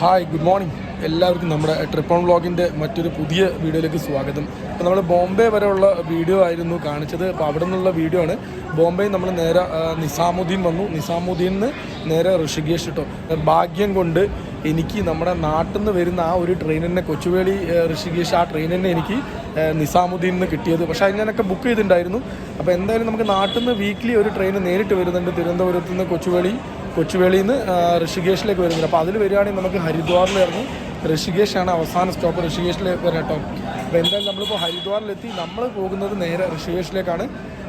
Hi good morning എല്ലാവർക്കും നമ്മുടെ trip on വ്ളോഗിന്റെ മറ്റൊരു പുതിയ വീഡിയോയിലേക്ക് സ്വാഗതം. അപ്പോൾ നമ്മൾ ബോംബെ വരെയുള്ള വീഡിയോ ആയിരുന്നു കാണിച്ചത്. അപ്പോൾ അവിടെ നിന്നുള്ള വീഡിയോ ആണ്. ബോംബെ നമ്മൾ നേരെ നിസാമുദ്ദീൻ വന്നു. നിസാമുദ്ദീൻ നിന്ന് നേരെ ഋഷികേഷ് കേട്ടോ ഭാഗ്യം കൊണ്ട് എനിക്ക് നമ്മുടെ നാട്ടിൽ നിന്ന് വരുന്ന ആ ഒരു ട്രെയിൻ തന്നെ കൊച്ചുവേളി ഋഷികേഷ് ആ ട്രെയിൻ തന്നെ എനിക്ക് നിസാമുദ്ദീൻ നിന്ന് കിട്ടിയത്. പക്ഷേ അത് ഞാനൊക്കെ ബുക്ക് ചെയ്തിട്ടുണ്ടായിരുന്നു. അപ്പോൾ എന്തായാലും നമുക്ക് നാട്ടിൽ നിന്ന് വീക്ക്ലി ഒരു ട്രെയിൻ നേരിട്ട് വരുന്നുണ്ട്. തിരുവനന്തപുരത്ത് നിന്ന് കൊച്ചുവേളി കൊച്ചുവേളിയിൽ നിന്ന് ഋഷികേശിലേക്ക് വരുന്നത് അപ്പോൾ അതിൽ വരികയാണെങ്കിൽ നമുക്ക് ഹരിദ്വാറിൽ ഇറങ്ങി ഋഷികേഷാണ് അവസാന സ്റ്റോപ്പ് ഋഷികേഷിലേക്ക് വരാം കേട്ടോ. അപ്പോൾ എന്തായാലും നമ്മളിപ്പോൾ ഹരിദ്വാറിലെത്തി. നമ്മൾ പോകുന്നത് നേരെ ഋഷികേഷിലേക്കാണ്.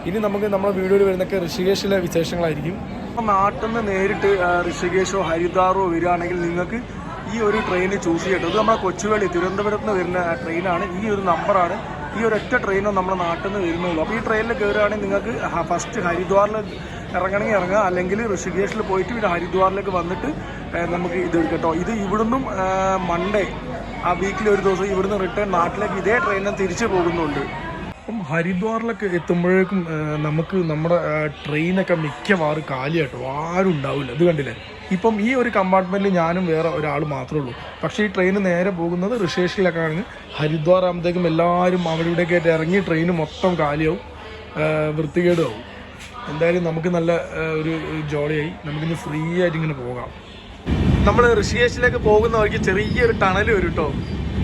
ഇനി നമുക്ക് നമ്മുടെ വീഡിയോയിൽ വരുന്നൊക്കെ ഋഷികേഷിലെ വിശേഷങ്ങളായിരിക്കും. അപ്പം നാട്ടിൽ നിന്ന് നേരിട്ട് ആ, ഋഷികേഷോ ഹരിദ്വാറോ വരികയാണെങ്കിൽ നിങ്ങൾക്ക് ഈ ഒരു ട്രെയിൻ ചൂസ് ചെയ്യട്ടോ. ഇത് നമ്മുടെ കൊച്ചുവേളി തിരുവനന്തപുരത്ത് നിന്ന് വരുന്ന ട്രെയിനാണ് ഈ ഒരു നമ്പറാണ് ഈ ഒരു ഒറ്റ ട്രെയിനോ നമ്മുടെ നാട്ടിൽ നിന്ന് വരുന്നുള്ളൂ. അപ്പോൾ ഈ ട്രെയിനിൽ കയറുകയാണെങ്കിൽ നിങ്ങൾക്ക് ഫസ്റ്റ് ഹരിദ്വാറിൽ ഇറങ്ങണമെങ്കിൽ ഇറങ്ങുക. അല്ലെങ്കിൽ ഋഷികേഷിൽ പോയിട്ട് പിന്നെ ഹരിദ്വാറിലേക്ക് വന്നിട്ട് നമുക്ക് ഇത് കേട്ടോ. ഇത് ഇവിടുന്നും മൺഡേ ആ വീക്കിൽ ഒരു ദിവസം ഇവിടുന്ന് റിട്ടേൺ നാട്ടിലേക്ക് ഇതേ ട്രെയിനിൽ തിരിച്ചു പോകുന്നുണ്ട്. അപ്പം ഹരിദ്വാറിലൊക്കെ എത്തുമ്പോഴേക്കും നമുക്ക് നമ്മുടെ ട്രെയിനൊക്കെ മിക്കവാറും കാലിയാട്ടോ ആരും ഉണ്ടാവില്ല. ഇത് കണ്ടില്ലേ? ഇപ്പം ഈ ഒരു കമ്പാർട്ട്മെന്റിൽ ഞാനും വേറെ ഒരാൾ മാത്രമേ ഉള്ളൂ. പക്ഷേ ഈ ട്രെയിൻ നേരെ പോകുന്നത് ഋഷേഷിലേക്കാണ് ഹരിദ്വാർ ആകുമ്പോഴത്തേക്കും എല്ലാവരും അവിടെ ഇവിടെയൊക്കെ ആയിട്ട് ഇറങ്ങി ട്രെയിൻ മൊത്തം കാലിയാവും. വൃത്തികേടുമാവും എന്തായാലും നമുക്ക് നല്ല ഒരു ജോളിയായി. നമുക്കിന്ന് ഫ്രീ ആയിട്ട് ഇങ്ങനെ പോകാം. നമ്മൾ ഋഷികേശിലേക്ക് പോകുന്ന വഴിക്ക് ചെറിയൊരു ടണൽ വരും കേട്ടോ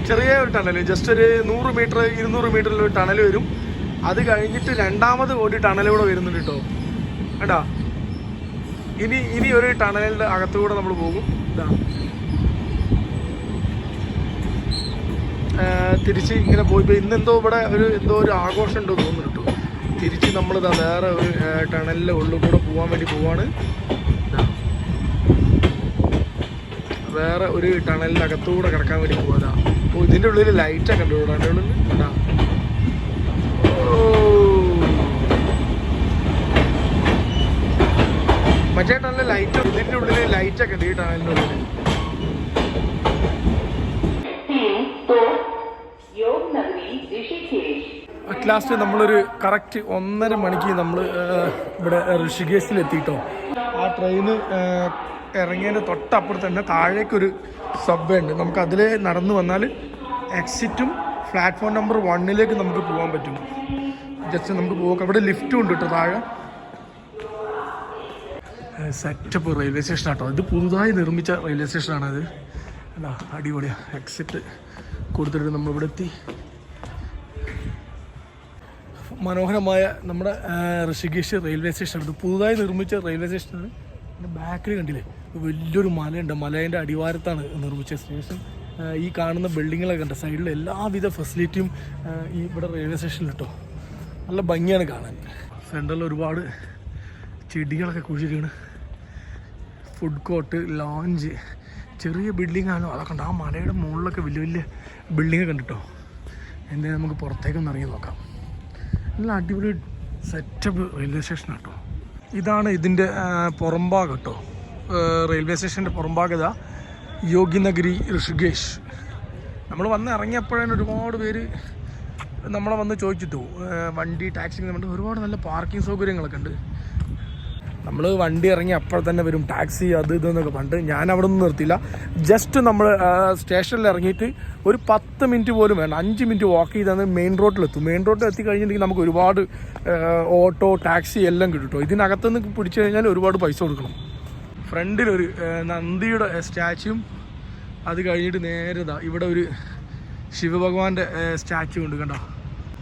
ചെറിയ ഒരു ടണൽ ജസ്റ്റ് ഒരു നൂറ് മീറ്റർ ഇരുന്നൂറ് മീറ്ററിൽ ഒരു ടണൽ വരും. അത് കഴിഞ്ഞിട്ട് രണ്ടാമത് ഒരു ടണൽ കൂടെ വരുന്നുണ്ട് കേട്ടോ കേട്ടാ ഇനി ഇനി ഒരു ടണലിന്റെ അകത്തുകൂടെ നമ്മൾ പോകും. ഇതാ തിരിച്ച് ഇങ്ങനെ പോയി ഇന്നെന്തോ ഇവിടെ ഒരു എന്തോ ഒരു ആഘോഷം ഉണ്ടോ തോന്നുന്നു. കേട്ടോ തിരിച്ച് നമ്മൾ വേറെ ഒരു ടണലിന്റെ ഉള്ളിൽ കൂടെ പോകാൻ വേണ്ടി പോവാണ്. വേറെ ഒരു ടണലിന്റെ അകത്തൂടെ കിടക്കാൻ വേണ്ടി പോകാതാ അപ്പോൾ ഇതിന്റെ ഉള്ളിൽ ലൈറ്റൊക്കെ ഉണ്ട് ഇവിടെ അതിന്റെ ഉള്ളിൽ കണ്ടാ ഓ. മറ്റേ ടണലിൽ ലൈറ്റ് ഇതിന്റെ ഉള്ളിൽ ലൈറ്റൊക്കെ ഉണ്ട് ഈ ടണലിന്റെ ഉള്ളിൽ അറ്റ് ലാസ്റ്റ് നമ്മളൊരു കറക്റ്റ് ഒന്നര മണിക്ക് നമ്മൾ ഇവിടെ ഋഷികേശിൽ എത്തിയിട്ടോ ആ ട്രെയിന് ഇറങ്ങിയതിന്റെ തൊട്ടപ്പുറത്ത് തന്നെ താഴേക്കൊരു സബ്വേ ഉണ്ട്. നമുക്ക് അതിൽ നടന്നു വന്നാൽ എക്സിറ്റും പ്ലാറ്റ്ഫോം നമ്പർ വണ്ണിലേക്ക് നമുക്ക് പോകാൻ പറ്റും. ജസ്റ്റ് നമുക്ക് പോകാം അവിടെ ലിഫ്റ്റും ഉണ്ട് കേട്ടോ താഴെ. സെറ്റപ്പ് റെയിൽവേ സ്റ്റേഷൻ ആട്ടോ. ഇത് പുതുതായി നിർമ്മിച്ച റെയിൽവേ സ്റ്റേഷനാണത് അല്ല അടിപൊളിയാണ് എക്സിറ്റ് കൊടുത്തിട്ട് നമ്മളിവിടെ എത്തി മനോഹരമായ നമ്മുടെ ഋഷികേശ് റെയിൽവേ സ്റ്റേഷൻ ഇത് പുതുതായി നിർമ്മിച്ച റെയിൽവേ സ്റ്റേഷനാണ് എന്റെ ബാക്കിൽ കണ്ടില്ലേ? വലിയൊരു മലയുണ്ട്. മലയുടെ അടിവാരത്താണ് നിർമ്മിച്ച സ്റ്റേഷൻ ഈ കാണുന്ന ബിൽഡിങ്ങുകളൊക്കെ ഉണ്ട് സൈഡിൽ എല്ലാവിധ ഫെസിലിറ്റിയും ഈ ഇവിടെ റെയിൽവേ സ്റ്റേഷനിൽ കേട്ടോ നല്ല ഭംഗിയാണ് കാണാൻ. സെൻട്രലിൽ ഒരുപാട് ചെടികളൊക്കെ കുഴിച്ചിരിക്കണ്. ഫുഡ് കോർട്ട് ലോഞ്ച് ചെറിയ ബിൽഡിംഗ് ആണ്. അതൊക്കെ ഉണ്ട്. ആ മലയുടെ മുകളിലൊക്കെ വലിയ വലിയ ബിൽഡിങ്ങൊക്കെ ഉണ്ട് കേട്ടോ എന്തായാലും നമുക്ക് പുറത്തേക്കൊന്ന് ഇറങ്ങി നോക്കാം. നല്ല അടിപൊളി സെറ്റപ്പ് റെയിൽവേ സ്റ്റേഷൻ കേട്ടോ ഇതാണ് ഇതിന്റെ പുറംഭാഗം കേട്ടോ. റെയിൽവേ സ്റ്റേഷന്റെ പുറംഭാഗത യോഗിനഗരി ഋഷികേഷ് നമ്മൾ വന്ന് ഇറങ്ങിയപ്പോഴേ ഒരുപാട് പേര് നമ്മളെ വന്ന് ചോദിച്ചിട്ടു. വണ്ടി ടാക്സി നമ്മൾ ഒരുപാട് നല്ല പാർക്കിംഗ് സൗകര്യങ്ങളൊക്കെ ഉണ്ട്. നമ്മൾ വണ്ടി ഇറങ്ങി അപ്പോൾ തന്നെ വരും. ടാക്സി അത് ഇത് എന്നൊക്കെ പണ്ട് ഞാൻ അവിടെ നിന്ന് നിർത്തിയില്ല. ജസ്റ്റ് നമ്മൾ സ്റ്റേഷനിൽ ഇറങ്ങിയിട്ട് ഒരു പത്ത് മിനിറ്റ് പോലും വേണ്ട. അഞ്ച് മിനിറ്റ് വാക്ക് ചെയ്താണ് മെയിൻ റോഡിലെത്തും മെയിൻ റോഡിൽ എത്തി. കഴിഞ്ഞിട്ടുണ്ടെങ്കിൽ നമുക്ക് ഒരുപാട് ഓട്ടോ ടാക്സി എല്ലാം കിട്ടും ഇതിനകത്തുനിന്ന് പിടിച്ചു കഴിഞ്ഞാൽ ഒരുപാട് പൈസ കൊടുക്കണം. ഫ്രണ്ടിലൊരു നന്ദിയുടെ സ്റ്റാച്ചും അത് കഴിഞ്ഞിട്ട് നേരെ ഇതാ ഇവിടെ ഒരു ശിവഭഗവാന്റെ സ്റ്റാച്ചു ഉണ്ട് കണ്ടോ?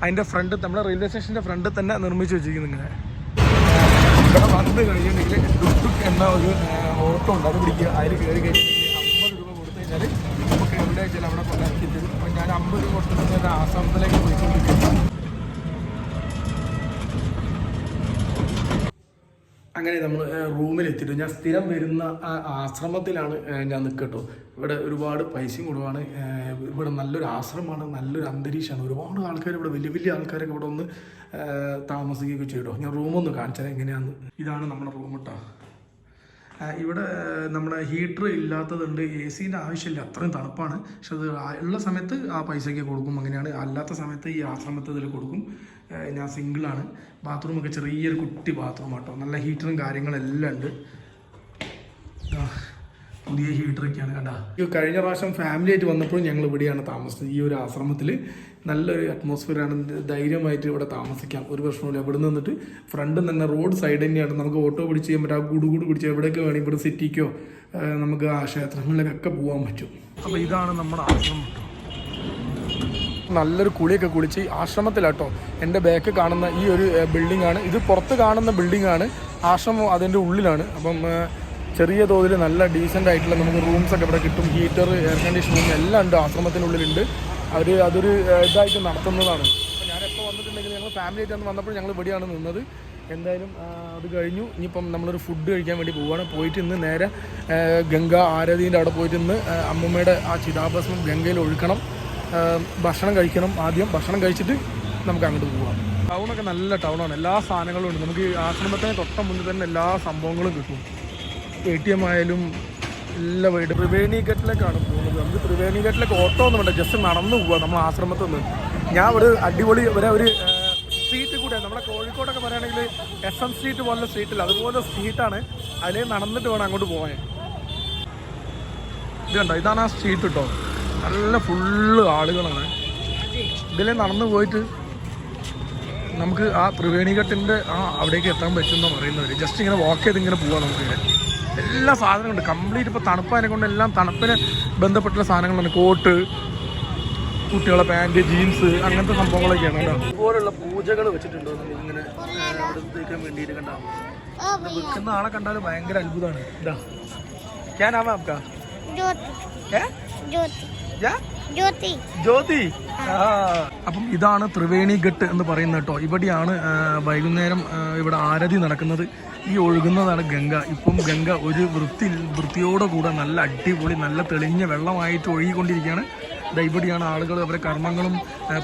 അതിന്റെ ഫ്രണ്ട് നമ്മുടെ റെയിൽവേ സ്റ്റേഷന്റെ ഫ്രണ്ടിൽ തന്നെ നിർമ്മിച്ച് വെച്ചിരിക്കുന്നു ഇങ്ങനെ. ഇവിടെ വന്ന് കഴിഞ്ഞിട്ടുണ്ടെങ്കിൽ ഡുക് എന്ന ഒരു ഓട്ടോ ഉണ്ട്. അത് പിടിക്കുക. അതിൽ കയറി കഴിഞ്ഞിട്ടുണ്ടെങ്കിൽ അമ്പത് രൂപ കൊടുത്തു കഴിഞ്ഞാൽ നമുക്ക് എവിടെ അവിടെ കൊണ്ടാക്കി തരും. അപ്പം ഞാൻ അമ്പത് രൂപ കൊടുത്തിട്ട് ആസാമത്തിലേക്ക് പോയിക്കൊണ്ടിരിക്കുന്നു. അങ്ങനെ നമ്മൾ റൂമിലെത്തിയിട്ട് ഞാൻ സ്ഥിരം വരുന്ന ആ ആശ്രമത്തിലാണ് ഞാൻ നിൽക്കട്ടോ ഇവിടെ ഒരുപാട് പൈസയും കൊടുവാണ്. ഇവിടെ നല്ലൊരു ആശ്രമമാണ് നല്ലൊരു അന്തരീക്ഷമാണ്. ഒരുപാട് ആൾക്കാർ ഇവിടെ വലിയ വലിയ ആൾക്കാരൊക്കെ ഇവിടെ ഒന്ന് താമസിക്കുകയൊക്കെ ചെയ്തോ. ഞാൻ റൂമൊന്ന് കാണിച്ചാൽ എങ്ങനെയാന്ന്. ഇതാണ് നമ്മുടെ റൂം കേട്ടോ ഇവിടെ നമ്മുടെ ഹീറ്റർ ഇല്ലാത്തതുണ്ട്. എ സീന്റെ ആവശ്യമില്ല. അത്രയും തണുപ്പാണ്. പക്ഷെ അത് ഉള്ള സമയത്ത് ആ പൈസയ്ക്ക് കൊടുക്കും. അങ്ങനെയാണ്. അല്ലാത്ത സമയത്ത് ഈ ആശ്രമത്തിൽ ഇതിൽ കൊടുക്കും. ഞാൻ സിംഗിളാണ്. ബാത്റൂമൊക്കെ ചെറിയൊരു കുട്ടി ബാത്റൂം ആട്ടോ നല്ല ഹീറ്ററും കാര്യങ്ങളെല്ലാം ഉണ്ട്. പുതിയ ഹീറ്ററൊക്കെയാണ് കണ്ട. ഈ കഴിഞ്ഞ പ്രാവശ്യം ഫാമിലി ആയിട്ട് വന്നപ്പോഴും ഞങ്ങൾ ഇവിടെയാണ് താമസിച്ചത്. ഈ ഒരു ആശ്രമത്തിൽ നല്ലൊരു അറ്റ്മോസ്ഫിയറാണ് ധൈര്യമായിട്ട് ഇവിടെ താമസിക്കാം. ഒരു പ്രശ്നമില്ല ഇവിടെ നിന്നിട്ട് ഫ്രണ്ട് തന്നെ റോഡ് സൈഡ് തന്നെയാണ്. നമുക്ക് ഓട്ടോ പിടിച്ച് ചെയ്യാൻ പറ്റും. ആ കൂടുകൂട് പിടിച്ച് എവിടെയൊക്കെ വേണമെങ്കിൽ ഇവിടെ സിറ്റിക്കോ നമുക്ക് ആ ക്ഷേത്രങ്ങളിലേക്കൊക്കെ പോകാൻ പറ്റും. അപ്പോൾ ഇതാണ് നമ്മുടെ ആശ്രമം. നല്ലൊരു കുളിയൊക്കെ കുളിച്ച് ആശ്രമത്തിലാട്ടോ. എന്റെ ബാക്ക് കാണുന്ന ഈ ഒരു ബിൽഡിംഗ് ആണ്. ഇത് പുറത്ത് കാണുന്ന ബിൽഡിംഗ് ആണ്. ആശ്രമം അതിന്റെ ഉള്ളിലാണ്. അപ്പം ചെറിയ തോതിൽ നല്ല ഡീസന്റ് ആയിട്ടുള്ള നമുക്ക് റൂംസ് ഒക്കെ ഇവിടെ കിട്ടും. ഹീറ്റർ എയർ കണ്ടീഷൻ റൂം എല്ലാം ഉണ്ട്. ആശ്രമത്തിനുള്ളിലുണ്ട്. അവർ അതൊരു ഇതായിട്ട് നടത്തുന്നതാണ്. അപ്പോൾ ഞാൻ എപ്പോൾ വന്നിട്ടുണ്ടെങ്കിൽ ഞങ്ങൾ ഫാമിലി ആയിട്ട് അന്ന് വന്നപ്പോൾ ഞങ്ങൾ ഇവിടെയാണ് നിന്നത്. എന്തായാലും അത് കഴിഞ്ഞു. ഇനിയിപ്പം നമ്മളൊരു ഫുഡ് കഴിക്കാൻ വേണ്ടി പോവുകയാണ് പോയിട്ട് ഇന്ന് നേരെ ഗംഗ ആരതിന്റെ അവിടെ പോയിട്ട് ഇന്ന് അമ്മമ്മയുടെ ആ ചിതാഭസ്മം ഗംഗയിൽ ഒഴുക്കണം. ഭക്ഷണം കഴിക്കണം ആദ്യം. ഭക്ഷണം കഴിച്ചിട്ട് നമുക്ക് അങ്ങോട്ട് പോവാം. ടൗണൊക്കെ നല്ല ടൗണാണ്. എല്ലാ സാധനങ്ങളും ഉണ്ട്. നമുക്ക് ആശ്രമത്തിന് തൊട്ട മുന്നിൽ തന്നെ എല്ലാ സംഭവങ്ങളും കിട്ടും. എ ടി എം ആയാലും എല്ലാ വീട് ത്രിവേണി ഘട്ടിലേക്കാണ് പോകുന്നത്. നമുക്ക് ത്രിവേണി ഘട്ടിലേക്ക് ഓട്ടോ ഒന്നും വേണ്ട. ജസ്റ്റ് നടന്നു പോവാം നമ്മൾ ആശ്രമത്തിൽ നിന്ന്. ഞാൻ ഒരു അടിപൊളി ഒരു ഒരു സ്ട്രീറ്റ് കൂടെ നമ്മുടെ കോഴിക്കോടൊക്കെ പറയുകയാണെങ്കിൽ എസ് എം സ്ട്രീറ്റ് പോലുള്ള സ്ട്രീറ്റിൽ അതുപോലെ സ്ട്രീറ്റാണ് അതിലേ നടന്നിട്ട് വേണം അങ്ങോട്ട് പോകാൻ ഇത് കണ്ടോ? ഇതാണ് ആ സ്ട്രീറ്റ് കേട്ടോ നല്ല ഫുള്ള് ആളുകളാണ്. ഇതിലെ നടന്നു പോയിട്ട് നമുക്ക് ആ ത്രിവേണിഘട്ടിന്റെ ആ അവിടേക്ക് എത്താൻ പറ്റുമെന്നാണ് പറയുന്നവർ ജസ്റ്റ് ഇങ്ങനെ വാക്ക് ചെയ്ത് ഇങ്ങനെ പോവാം നമുക്ക്. എല്ലാ സാധനങ്ങളുണ്ട് കംപ്ലീറ്റ് ഇപ്പോൾ തണുപ്പതിനെ കൊണ്ട് എല്ലാം തണുപ്പിന് ബന്ധപ്പെട്ടുള്ള സാധനങ്ങളാണ് കോട്ട് കുട്ടികളെ പാൻറ് ജീൻസ് അങ്ങനത്തെ സംഭവങ്ങളൊക്കെയാണ് കേട്ടോ ഇതുപോലുള്ള പൂജകൾ വെച്ചിട്ടുണ്ടോ നമുക്ക് ഇങ്ങനെ എടുത്തേക്കാൻ വേണ്ടിയിട്ട് കണ്ടോ വിൽക്കുന്ന ആളെ കണ്ടാൽ ഭയങ്കര അത്ഭുതമാണ് ഇതാ ക്യാനാവാ आपका ज्योति ഏ ज्योति യാ ज्योति ജ്യോതി ആ. അപ്പം ഇതാണ് ത്രിവേണി ഘട്ട് എന്ന് പറയുന്നത് കേട്ടോ ഇവിടെയാണ് ആ, വൈകുന്നേരം ആ, ഇവിടെ ആരതി നടക്കുന്നത് ഈ ഒഴുകുന്നതാണ് ഗംഗ. ഇപ്പം ഗംഗ ഒരു വൃത്തി വൃത്തിയോടെ കൂടെ നല്ല അടിപൊളി നല്ല തെളിഞ്ഞ വെള്ളമായിട്ട് ഒഴുകിക്കൊണ്ടിരിക്കുകയാണ്. ഇവിടെയാണ് ആളുകൾ അവരുടെ കർമ്മങ്ങളും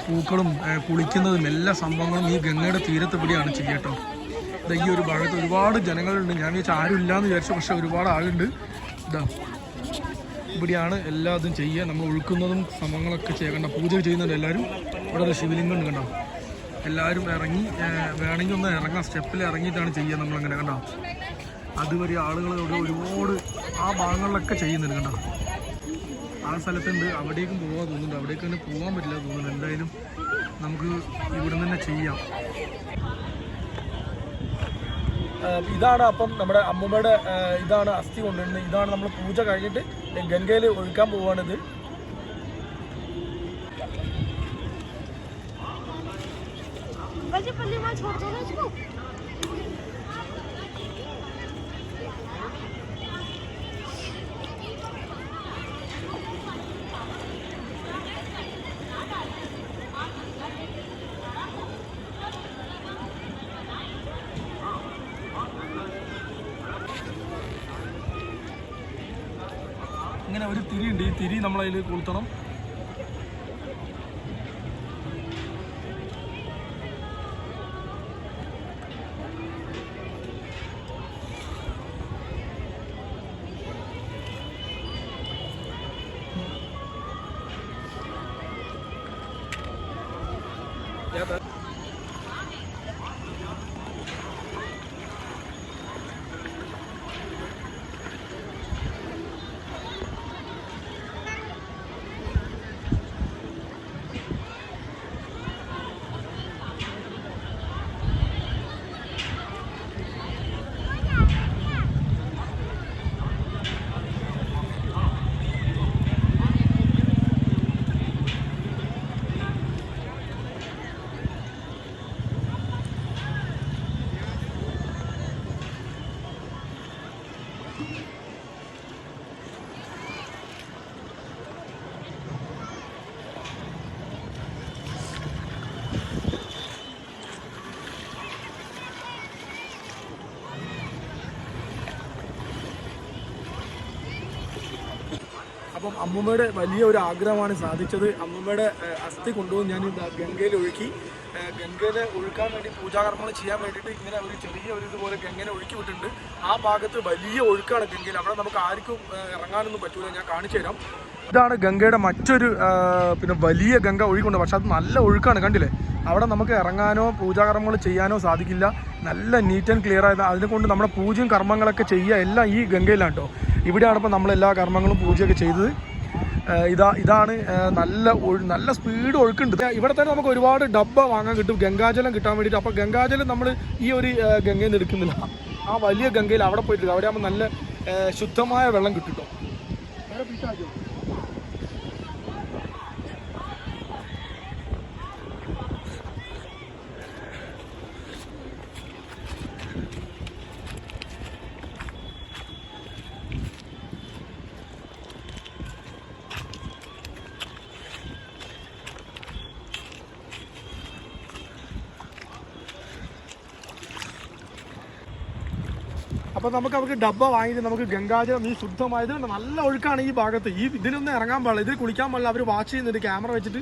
പൂക്കളും കുളിക്കുന്നതും എല്ലാ സംഭവങ്ങളും ഈ ഗംഗയുടെ തീരത്ത് ഇവിടെയാണ് ചെയ്യട്ടോ ഇതാ ഈ ഒരു ഭാഗത്ത് ഒരുപാട് ജനങ്ങളുണ്ട്. ഞാൻ വിചാരിച്ച ആരും വിചാരിച്ചു പക്ഷെ ഒരുപാട് ആളുണ്ട്. ഇതാ ഇവിടെയാണ് എല്ലാതും ചെയ്യുക. നമ്മൾ ഒഴുക്കുന്നതും സംഭവങ്ങളൊക്കെ ചെയ്യേണ്ട പൂജ ചെയ്യുന്നുണ്ട് എല്ലാവരും. ഇവിടെ ശിവലിംഗം ഉണ്ട് കണ്ടോ. എല്ലാവരും ഇറങ്ങി വേണമെങ്കിൽ ഒന്ന് ഇറങ്ങാം. സ്റ്റെപ്പിൽ ഇറങ്ങിയിട്ടാണ് ചെയ്യുക നമ്മളങ്ങനെ കണ്ടോ? അതുവരെ ആളുകൾ അവിടെ ഒരുപാട് ആ ഭാഗങ്ങളിലൊക്കെ ചെയ്യുന്നുണ്ട് കണ്ടോ? ആ സ്ഥലത്തുണ്ട്. അവിടേക്കും പോകാൻ തോന്നുന്നുണ്ട്. അവിടേക്ക് തന്നെ പോകാൻ പറ്റില്ല തോന്നുന്നുണ്ട്. എന്തായാലും നമുക്ക് ഇവിടെ തന്നെ ചെയ്യാം. ഇതാണ് അപ്പം നമ്മുടെ അമ്മൂമ്മയുടെ ഇതാണ് അസ്ഥി കൊണ്ടുവരുന്നത്. ഇതാണ് നമ്മൾ പൂജ കഴിഞ്ഞിട്ട് ഗംഗയിൽ ഒഴുക്കാൻ പോവുകയാണിത് ગલજીપલ્લીમાં છોડતો ને છું ഇങ്ങനെ ഒരു തിരി ഉണ്ട് ഈ തിരി നമ്മളതിൽ കൊളുത്തണം. അപ്പം അമ്മൂമ്മയുടെ വലിയ ഒരു ആഗ്രഹമാണ് സാധിച്ചത്. അമ്മൂമ്മയുടെ അസ്ഥി കൊണ്ടുവന്ന് ഞാൻ ഗംഗയിൽ ഒഴുക്കി. ഗംഗയിൽ ഒഴുക്കാൻ വേണ്ടി പൂജാകർമ്മങ്ങൾ ചെയ്യാൻ വേണ്ടിയിട്ട് ഇങ്ങനെ ഒരു ചെറിയ ഒരു ഇതുപോലെ ഗംഗനെ ഒഴുക്കി വിട്ടിട്ടുണ്ട്. ആ ഭാഗത്ത് വലിയ ഒഴുക്കാണ് ഗംഗയിൽ. അവിടെ നമുക്ക് ആർക്കും ഇറങ്ങാനൊന്നും പറ്റൂല. ഞാൻ കാണിച്ചു തരാം. ഇതാണ് ഗംഗയുടെ മറ്റൊരു പിന്നെ വലിയ ഗംഗ ഒഴുക്കുണ്ട്. പക്ഷെ അത് നല്ല ഒഴുക്കാണ്. കണ്ടില്ലേ? അവിടെ നമുക്ക് ഇറങ്ങാനോ പൂജാകർമ്മങ്ങൾ ചെയ്യാനോ സാധിക്കില്ല. നല്ല നീറ്റ് ആൻഡ് ക്ലിയർ ആയത് അതിനെ കൊണ്ട് നമ്മുടെ പൂജയും കർമ്മങ്ങളൊക്കെ ചെയ്യുക എല്ലാം ഈ ഗംഗയിലാണ് കേട്ടോ ഇവിടെയാണ് ഇപ്പോൾ നമ്മൾ എല്ലാ കർമ്മങ്ങളും പൂജയൊക്കെ ചെയ്തത്. ഇതാ ഇതാണ് നല്ല നല്ല സ്പീഡ് ഒഴുക്കുണ്ട്. ഇവിടെ തന്നെ നമുക്ക് ഒരുപാട് ഡബ്ബ വാങ്ങാൻ കിട്ടും. ഗംഗാജലം കിട്ടാൻ വേണ്ടിയിട്ട്. അപ്പോൾ ഗംഗാജലം നമ്മൾ ഈ ഒരു ഗംഗയിൽ നിന്ന് എടുക്കുന്നില്ല. ആ വലിയ ഗംഗയിൽ അവിടെ പോയിട്ട് അവിടെ ആകുമ്പോൾ നല്ല ശുദ്ധമായ വെള്ളം കിട്ടും കേട്ടോ അപ്പോൾ നമുക്ക് അവർക്ക് ഡബ്ബ വാങ്ങിയിട്ട് നമുക്ക് ഗംഗാജലം ഈ ശുദ്ധമായത് നല്ല ഒഴുക്കാണ് ഈ ഭാഗത്ത്. ഈ ഇതിലൊന്നും ഇറങ്ങാൻ പാടില്ല. ഇതിൽ കുളിക്കാൻ പാടില്ല. അവർ വാച്ച് ചെയ്യുന്നുണ്ട് ക്യാമറ വെച്ചിട്ട്.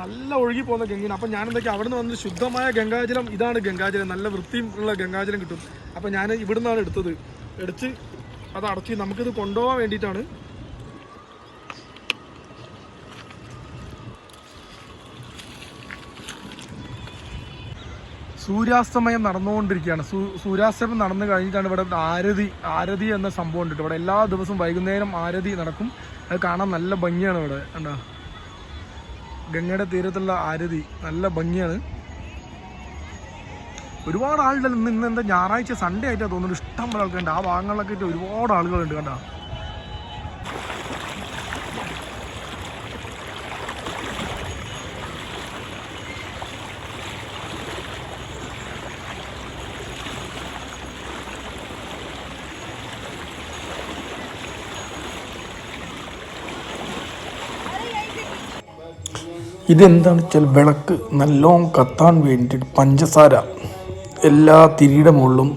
നല്ല ഒഴുകി പോകുന്ന ഗംഗീന അപ്പോൾ ഞാൻ എന്തൊക്കെയാ അവിടെ നിന്ന് വന്ന് ശുദ്ധമായ ഗംഗാജലം ഇതാണ് ഗംഗാജലം. നല്ല വൃത്തിയും ഉള്ള ഗംഗാജലം കിട്ടും. അപ്പോൾ ഞാൻ ഇവിടുന്നാണ് എടുത്തത്. എടുത്ത് അത് അടച്ച് നമുക്കിത് കൊണ്ടുപോകാൻ വേണ്ടിയിട്ടാണ് സൂര്യാസ്തമയം നടന്നുകൊണ്ടിരിക്കുകയാണ്. സൂര്യാസ്തമയം നടന്നു കഴിഞ്ഞിട്ടാണ് ഇവിടെ ആരതി ആരതി എന്ന സംഭവം ഉണ്ട് ഇവിടെ എല്ലാ ദിവസവും വൈകുന്നേരം ആരതി നടക്കും. അത് കാണാൻ നല്ല ഭംഗിയാണ് ഇവിടെ കണ്ടോ? ഗംഗയുടെ തീരത്തുള്ള ആരതി നല്ല ഭംഗിയാണ്. ഒരുപാട് ആളുകൾ ഇന്ന് ഇന്ന് എന്താ ഞായറാഴ്ച സൺഡേ ആയിട്ടാണ് ഇഷ്ടം പോലെ ആൾക്കാരുണ്ട്. ആ ഭാഗങ്ങളിലൊക്കെ ആയിട്ട് ഒരുപാട് ആളുകളുണ്ട് കണ്ടോ? ഇതെന്താണ് വെച്ചാൽ വിളക്ക് നല്ലോണം കത്താൻ വേണ്ടിയിട്ട് പഞ്ചസാര എല്ലാ തിരിയുടെ മുകളിലും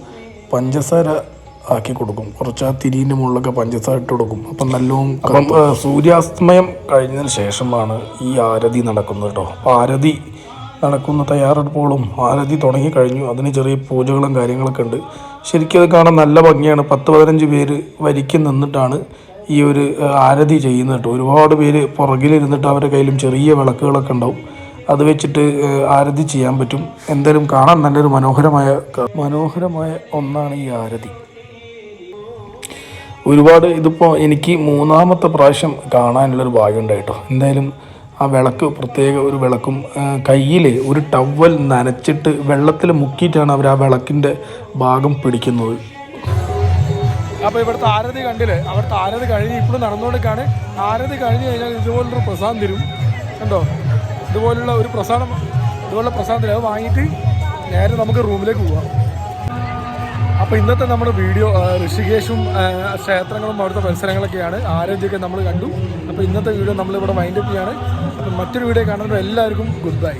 പഞ്ചസാര ആക്കി കൊടുക്കും. കുറച്ച് ആ തിരിന്റെ മുകളിലൊക്കെ പഞ്ചസാര ഇട്ട് കൊടുക്കും. അപ്പം നല്ലോണം അപ്പം സൂര്യാസ്തമയം കഴിഞ്ഞതിന് ശേഷമാണ് ഈ ആരതി നടക്കുന്നത് കേട്ടോ അപ്പോൾ ആരതി നടക്കുന്ന തയ്യാറെടുപ്പുകളും ആരതി തുടങ്ങി കഴിഞ്ഞു. അതിന് ചെറിയ പൂജകളും കാര്യങ്ങളൊക്കെ ഉണ്ട്. ശരിക്കും അത് കാണാൻ നല്ല ഭംഗിയാണ്. പത്ത് പതിനഞ്ച് പേര് വരിക്ക് നിന്നിട്ടാണ് ഈ ഒരു ആരതി ചെയ്യുന്നത് കേട്ടോ. ഒരുപാട് പേര് പുറകിലിരുന്നിട്ട് അവരുടെ കയ്യിലും ചെറിയ വിളക്കുകളൊക്കെ ഉണ്ടാവും. അത് വെച്ചിട്ട് ആരതി ചെയ്യാൻ പറ്റും. എന്തായാലും കാണാൻ നല്ലൊരു മനോഹരമായ മനോഹരമായ ഒന്നാണ് ഈ ആരതി. ഒരുപാട് ഇതിപ്പോൾ എനിക്ക് മൂന്നാമത്തെ പ്രാവശ്യം കാണാനുള്ളൊരു ഭാഗ്യം ഉണ്ടായിട്ടോ എന്തായാലും ആ വിളക്ക് പ്രത്യേക ഒരു വിളക്കും കയ്യിൽ ഒരു ടവൽ നനച്ചിട്ട് വെള്ളത്തിൽ മുക്കിയിട്ടാണ് അവർ ആ വിളക്കിന്റെ ഭാഗം പിടിക്കുന്നത്. അപ്പോൾ ഇവിടുത്തെ ആരതി കണ്ടില്ലേ? അവിടുത്തെ ആരതി കഴിഞ്ഞ് ഇപ്പോഴും നടന്നുകൊണ്ടൊക്കെയാണ് ആരതി കഴിഞ്ഞ് കഴിഞ്ഞാൽ ഇതുപോലൊരു പ്രസാദം തരും. കണ്ടോ? ഇതുപോലുള്ള ഒരു പ്രസാദം ഇതുപോലുള്ള പ്രസാദം തരും. അത് വാങ്ങിയിട്ട് നേരെ നമുക്ക് റൂമിലേക്ക് പോവാം. അപ്പോൾ ഇന്നത്തെ നമ്മുടെ വീഡിയോ ഋഷികേശും ക്ഷേത്രങ്ങളും അവിടുത്തെ മത്സരങ്ങളൊക്കെയാണ് ആരോഗ്യമൊക്കെ നമ്മൾ കണ്ടു. അപ്പോൾ ഇന്നത്തെ വീഡിയോ നമ്മളിവിടെ വൈൻഡപ്പ് ചെയ്യാണ്. അപ്പം മറ്റൊരു വീഡിയോ കാണുമ്പോൾ എല്ലാവർക്കും ഗുഡ് ബൈ